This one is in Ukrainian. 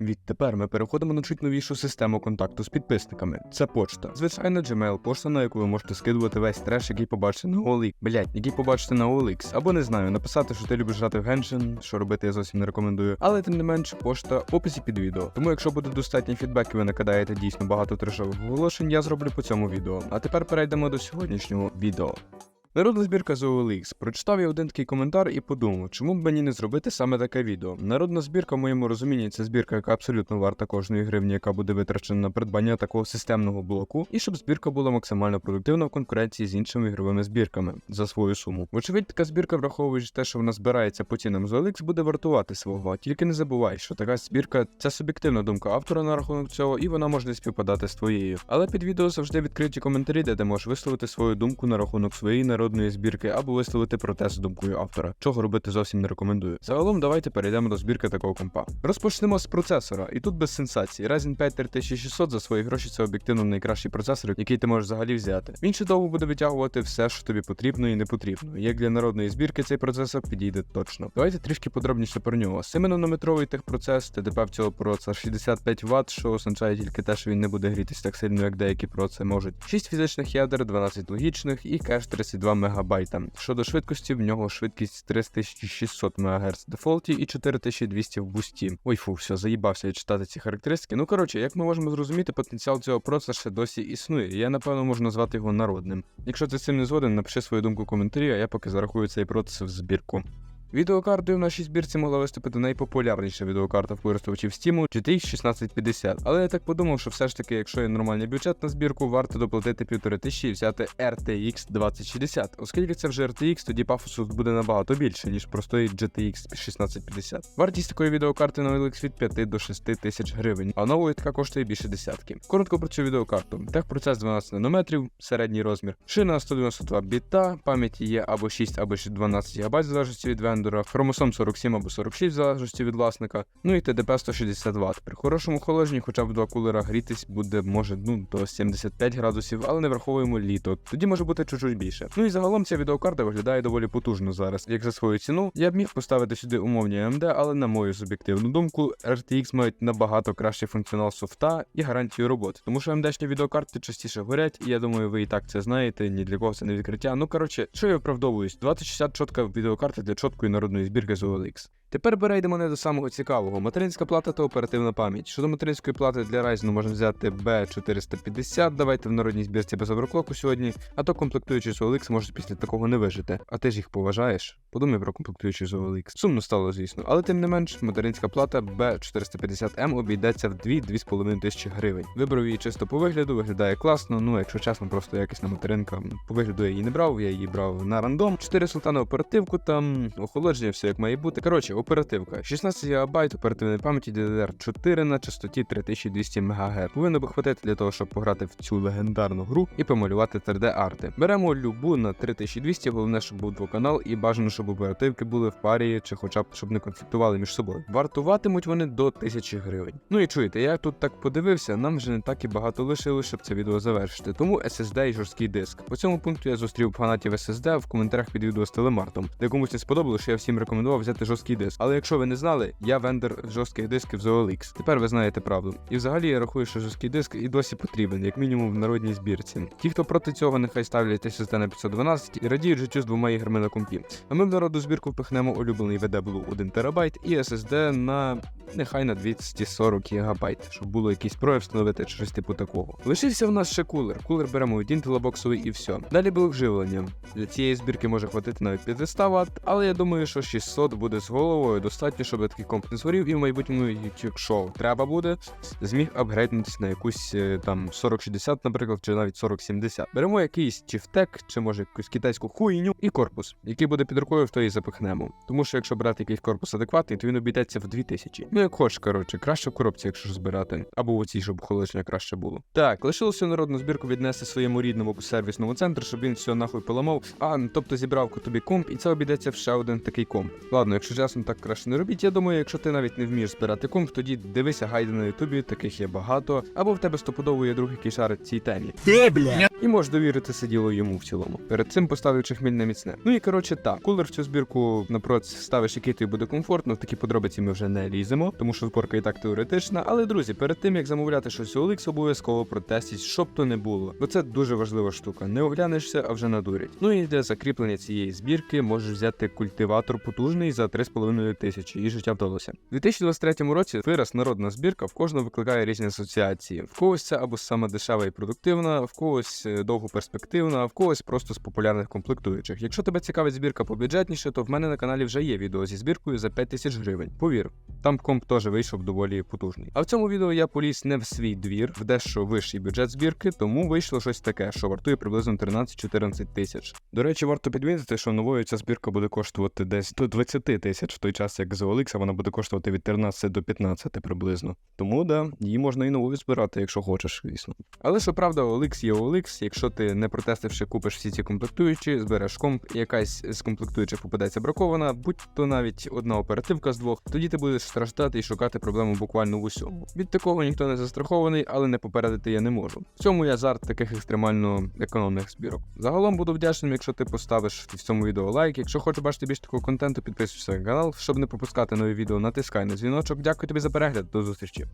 Відтепер ми переходимо на чуть новішу систему контакту з підписниками. Це почта. Звичайно, Gmail пошта, на яку ви можете скидувати весь треш, який побачите на OLX. Блять, який побачите на OLX. Або не знаю, написати, що ти любиш грати в Genshin, що робити я зовсім не рекомендую. Але тим не менш, пошта в описі під відео. Тому, якщо буде достатній фідбек і ви накидаєте дійсно багато трешових оголошень, я зроблю по цьому відео. А тепер перейдемо до сьогоднішнього відео. Народна збірка з OLX. Прочитав я один такий коментар і подумав, чому б мені не зробити саме таке відео. Народна збірка, в моєму розумінні, це збірка, яка абсолютно варта кожної гривні, яка буде витрачена на придбання такого системного блоку, і щоб збірка була максимально продуктивна в конкуренції з іншими ігровими збірками за свою суму. Вочевидь, така збірка, враховуючи те, що вона збирається по цінам з OLX, буде вартувати свого. Тільки не забувай, що така збірка це суб'єктивна думка автора на рахунок цього, і вона може співпадати з твоєю. Але під відео завжди відкриті коментарі, де ти можеш висловити свою думку на рахунок своєї народної збірки або висловити протест з думкою автора, чого робити зовсім не рекомендую. Загалом давайте перейдемо до збірки такого компа. Розпочнемо з процесора, і тут без сенсації. Ryzen 5 3600 за свої гроші це об'єктивно найкращий процесор, який ти можеш взагалі взяти. Він чудово буде витягувати все, що тобі потрібно і не потрібно. Як для народної збірки цей процесор підійде точно. Давайте трішки подробніше про нього. 7-нанометровий техпроцес, ТДП в цього проца 65 Вт, що означає тільки те, що він не буде грітись так сильно, як деякі проци можуть. 6 фізичних ядер, 12 логічних і кеш 32 МБ. Щодо швидкості, в нього швидкість 3600 МГц в дефолті і 4200 в бусті. Ой, фу, все, заїбався я читати ці характеристики. Ну коротше, як ми можемо зрозуміти, потенціал цього процесора ще досі існує. Я напевно можу назвати його народним. Якщо ти з цим не згоден, напиши свою думку в коментарі, а я поки зарахую цей процес в збірку. Відеокартою в нашій збірці могла виступити найпопулярніша відеокарта в користувачів Steam GTX 1650. Але я так подумав, що все ж таки, якщо є нормальний бюджет на збірку, варто доплатити півтори тисячі і взяти RTX 2060. Оскільки це вже RTX, тоді пафосу буде набагато більше, ніж простої GTX 1650. Вартість такої відеокарти на OLX від 5 до 6 тисяч гривень, а нової така коштує більше десятки. Коротко про цю відеокарту. Техпроцес 12 нанометрів, середній розмір, шина 192 біта, пам'яті є або 6, або ще 12 ГБ в залежності від вендора, хромосом 47 або 46 в залежності від власника, ну і ТДП 160 Вт. При хорошому охолодженні, хоча б два кулера грітись буде може ну до 75 градусів, але не враховуємо літо. Тоді може бути чуть-чуть більше. Ну і загалом ця відеокарта виглядає доволі потужно зараз. Як за свою ціну, я б міг поставити сюди умовні AMD, але на мою суб'єктивну думку, RTX мають набагато кращий функціонал софта і гарантію роботи. Тому що AMD-шні відеокарти частіше горять, і я думаю, ви і так це знаєте, ні для кого це не відкриття. Ну коротше, що я оправдовуюсь? 2060 чітка відеокарта для чіткої народної збірки з OLX. Тепер перейдемо не до самого цікавого. Материнська плата та оперативна пам'ять. Щодо материнської плати для Ryzen можна взяти B450. Давайте в народній збірці без оверклоку сьогодні, а то комплектуючи з OLX може після такого не вижити. А ти ж їх поважаєш? Подумай про комплектуючі з OLX. Сумно стало, звісно, але тим не менш, материнська плата B450M обійдеться в 2-2,5 тисячі гривень. Вибрав її чисто по вигляду, виглядає класно. Ну, якщо чесно, просто якісна материнка. По вигляду я її не брав, я її брав на рандом. 4 султани оперативку, там охолодження, все як має бути. Коротше, оперативка. 16 ГБ оперативної пам'яті DDR4 на частоті 3200 МГц. Повинно би хватити для того, щоб пограти в цю легендарну гру і помалювати 3D-арти. Беремо любу на 3200, головне, щоб був двоканал, і бажано, щоб оперативки були в парі, чи хоча б щоб не конфліктували між собою. Вартуватимуть вони до 1000 гривень. Ну і чуєте, я тут так подивився, нам вже не так і багато лишилось, щоб це відео завершити. Тому SSD і жорсткий диск. По цьому пункту я зустрів фанатів SSD в коментарях під відео з телемартом, де комусь не сподобалося, що я всім рекомендував взяти жорсткий диск. Але якщо ви не знали, я вендор жорстких дисків з OLX. Тепер ви знаєте правду. І взагалі я рахую, що жорсткий диск і досі потрібен, як мінімум в народній збірці. Ті, хто проти цього, нехай ставлять SSD на 512 і радіють життю з двома іграми на компі. А ми в народну збірку впихнемо улюблений Blue 1 ТБ і SSD на нехай на 240 ГБ, щоб було якийсь прояв встановити чи щось типу такого. Лишився в нас ще кулер. Кулер беремо від Intel і все. Далі блок живлення. Для цієї збірки може хватити навіть 500 Вт, але я думаю, що 600 буде з головою достатньо, щоб такий комп не згорів, і в майбутньому, якщо треба буде, зміг апгрейднутися на якусь е, там 4060, наприклад, чи навіть 4070. Беремо якийсь чифтек, чи може якусь китайську хуйню і корпус, який буде під рукою, в той і запихнемо. Тому що якщо брати якийсь корпус адекватний, то він обійдеться в 2000. Ну як хочеш, коротше, краще в коробці, якщо ж збирати, або в оцій, щоб охолодження краще було. Так, лишилося народну збірку віднести своєму рідному сервісному центру, щоб він все нахуй поламав. А, ну, тобто зібрав тобі комп, і це обійдеться в ще один такий комп. Ладно, якщо чесно, так краще не робіть. Я думаю, якщо ти навіть не вмієш збирати кунг, тоді дивися гайди на ютубі, таких є багато. Або в тебе стопудово є друг, який шарить цій темі. Ти, бля. І можеш довірити це діло йому в цілому. Перед цим поставивши хмільне міцне. Ну і коротше так, кулер в цю збірку напроти ставиш, який тобі буде комфортно. В такі подробиці ми вже не ліземо, тому що зборка і так теоретична. Але друзі, перед тим як замовляти щось у OLX, обов'язково протестіть, щоб то не було. Бо це дуже важлива штука. Не оглянешся, а вже надурять. Ну і для закріплення цієї збірки можеш взяти культиватор потужний за 3,5 тисячі, і життя вдалося. У 2023 році вираз народна збірка в кожного викликає різні асоціації. В когось це або саме дешева і продуктивна, в когось довгоперспективна, а в когось просто з популярних комплектуючих. Якщо тебе цікавить збірка побюджетніше, то в мене на каналі вже є відео зі збіркою за 5 тисяч гривень. Повір, там комп теж вийшов доволі потужний. А в цьому відео я поліз не в свій двір, в дещо вищий бюджет збірки, тому вийшло щось таке, що вартує приблизно 13-14 тисяч. До речі, варто підмітити, що новою ця збірка буде коштувати десь до 20 тисяч, в той час як з OLX вона буде коштувати від 13 до 15 приблизно. Тому да, її можна і нову збирати, якщо хочеш, звісно. Але що правда, OLX є OLX, якщо ти не протестивши купиш всі ці комплектуючі, збереш комп, і якась з комплектуючих попадеться бракована, будь то навіть одна оперативка з двох, тоді ти будеш страждати і шукати проблему буквально в усьому. Від такого ніхто не застрахований, але не попередити я не можу. В цьому я азарт таких екстремально економних збірок. Загалом буду вдячним, якщо ти поставиш в цьому відео лайк. Якщо хочеш бачити більше такого контенту, підписуйся на канал, щоб не пропускати нові відео, натискай на дзвіночок. Дякую тобі за перегляд. До зустрічі.